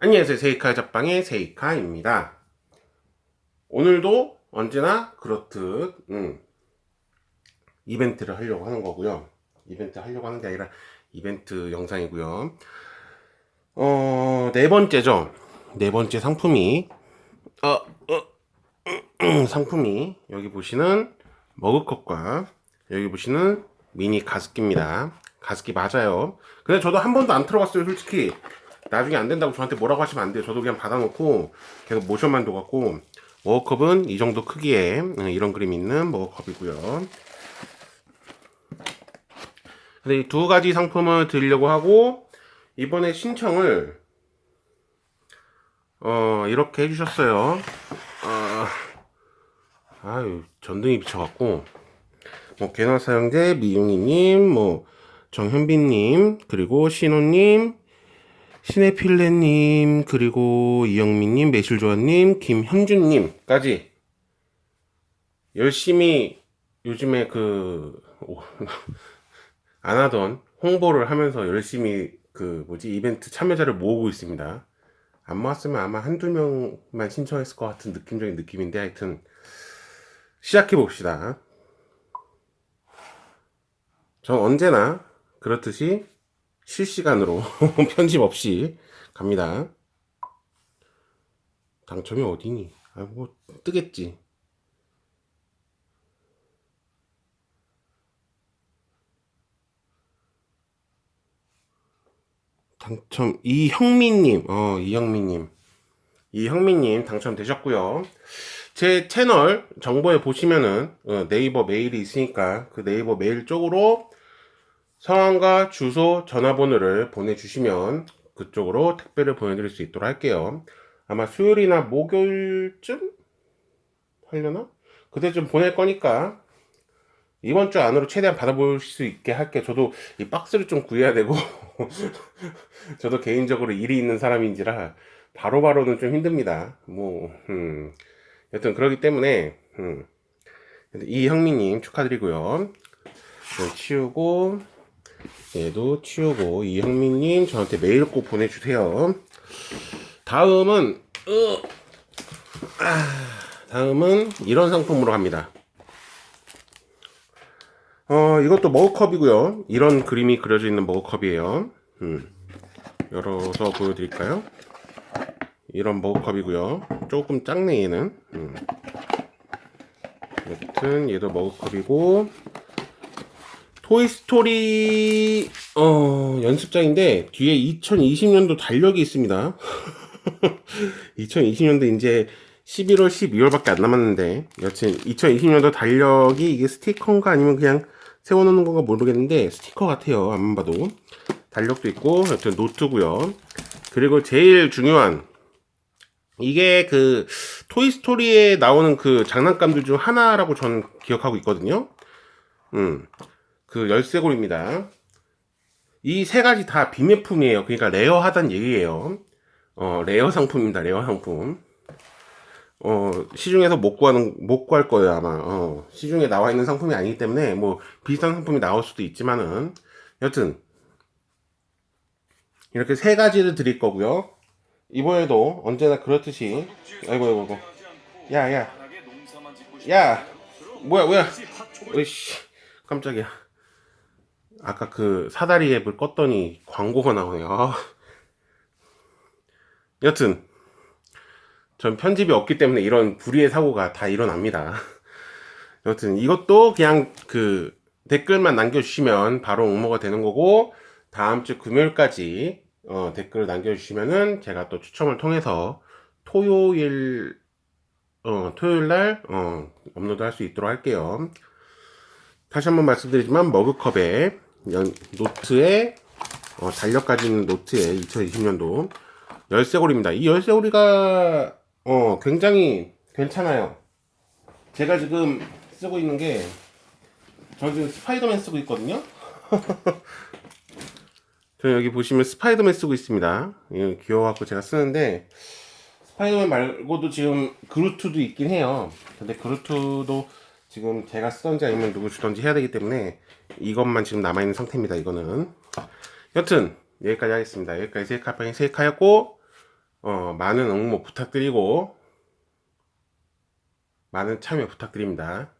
안녕하세요. 세이카 잡방의 세이카입니다. 오늘도 언제나 그렇듯 음, 이벤트를 하려고 하는 거고요. 이벤트 하려고 하는 게 아니라 이벤트 영상이고요. 어, 네 번째죠. 네 번째 상품이 어, 어, 상품이 여기 보시는 머그컵과 여기 보시는 미니 가습기입니다. 가습기 맞아요. 근데 저도 한 번도 안 틀어봤어요, 솔직히. 나중에 안 된다고 저한테 뭐라고 하시면 안 돼요. 저도 그냥 받아놓고 계속 모션만 둬갖고 머그컵은 이 정도 크기에 음, 이런 그림 있는 머그컵이고요. 근데 이 두 가지 상품을 드리려고 하고 이번에 신청을 어 이렇게 해주셨어요. 어, 아유 전등이 비쳐갖고 뭐 개나 사용제 미용이님 뭐 정현빈님 그리고 신호님 시네필레님 그리고 이영민님 매실조아님 김현준님까지 열심히 요즘에 그 안 하던 홍보를 하면서 열심히 그 뭐지 이벤트 참여자를 모으고 있습니다. 안 모았으면 아마 한두 명만 신청했을 것 같은 느낌적인 느낌인데 하여튼 시작해 봅시다. 전 언제나 그렇듯이 실시간으로 편집 없이 갑니다. 당첨이 어디니? 아, 뭐, 뜨겠지. 당첨, 이형민님, 어, 이형민님. 이형민님 당첨되셨고요. 제 채널 정보에 보시면은 어, 네이버 메일이 있으니까 그 네이버 메일 쪽으로 성함과 주소, 전화번호를 보내주시면 그쪽으로 택배를 보내드릴 수 있도록 할게요. 아마 수요일이나 목요일쯤 하려나? 그때쯤 보낼 거니까 이번 주 안으로 최대한 받아볼 수 있게 할게요. 저도 이 박스를 좀 구해야 되고 저도 개인적으로 일이 있는 사람인지라 바로바로는 좀 힘듭니다. 뭐 음. 여튼 그러기 때문에 음. 이형민님 축하드리고요. 네, 치우고 얘도 치우고 이형민님 저한테 메일 꼭 보내주세요. 다음은 으, 아, 다음은 이런 상품으로 합니다. 어 이것도 머그컵이고요. 이런 그림이 그려져 있는 머그컵이에요. 음, 열어서 보여드릴까요? 이런 머그컵이고요. 조금 작네 얘는. 음. 여튼 얘도 머그컵이고 토이스토리 어, 연습장인데 뒤에 2020년도 달력이 있습니다. 2020년도 이제 11월, 12월밖에 안 남았는데 여튼 2020년도 달력이 이게 스티커인가 아니면 그냥 세워놓는 건가 모르겠는데 스티커 같아요. 안만 봐도 달력도 있고 여튼 노트고요. 그리고 제일 중요한 이게 그 토이스토리에 나오는 그 장난감들 중 하나라고 저는 기억하고 있거든요. 음. 그 열쇠고리입니다. 이 세 가지 다 비매품이에요. 그러니까 레어하단 얘기예요. 어, 레어 상품입니다. 레어 상품. 어, 시중에서 못 구하는, 못 구할 거예요, 아마. 어, 시중에 나와 있는 상품이 아니기 때문에, 뭐, 비슷한 상품이 나올 수도 있지만은, 여튼, 이렇게 세 가지를 드릴 거고요. 이번에도 언제나 그렇듯이, 아이고, 아이고, 아이고. 야, 야. 야! 뭐야, 뭐야! 으이씨, 깜짝이야. 아까 그 사다리 앱을 껐더니 광고가 나오네요. 아. 여튼 전 편집이 없기 때문에 이런 불의의 사고가 다 일어납니다. 여튼 이것도 그냥 그 댓글만 남겨주시면 바로 응모가 되는 거고 다음 주 금요일까지 어, 댓글을 남겨주시면은 제가 또 추첨을 통해서 토요일 어, 토요일 날 어, 업로드 할 수 있도록 할게요. 다시 한번 말씀드리지만 머그컵에 연, 노트에 어, 달력까지 있는 노트에 2020년도 열쇠고리입니다. 이 열쇠고리가 어, 굉장히 괜찮아요. 제가 지금 쓰고 있는 게 저 지금 스파이더맨 쓰고 있거든요. 저 여기 보시면 스파이더맨 쓰고 있습니다. 예, 귀여워갖고 제가 쓰는데 스파이더맨 말고도 지금 그루트도 있긴 해요. 근데 그루트도 지금 제가 쓰던지 아니면 누구 주던지 해야 되기 때문에 이것만 지금 남아있는 상태입니다. 이거는 여튼 여기까지 하겠습니다. 여기까지 세카팡이 세카였고 어, 많은 응모 부탁드리고, 많은 참여 부탁드립니다.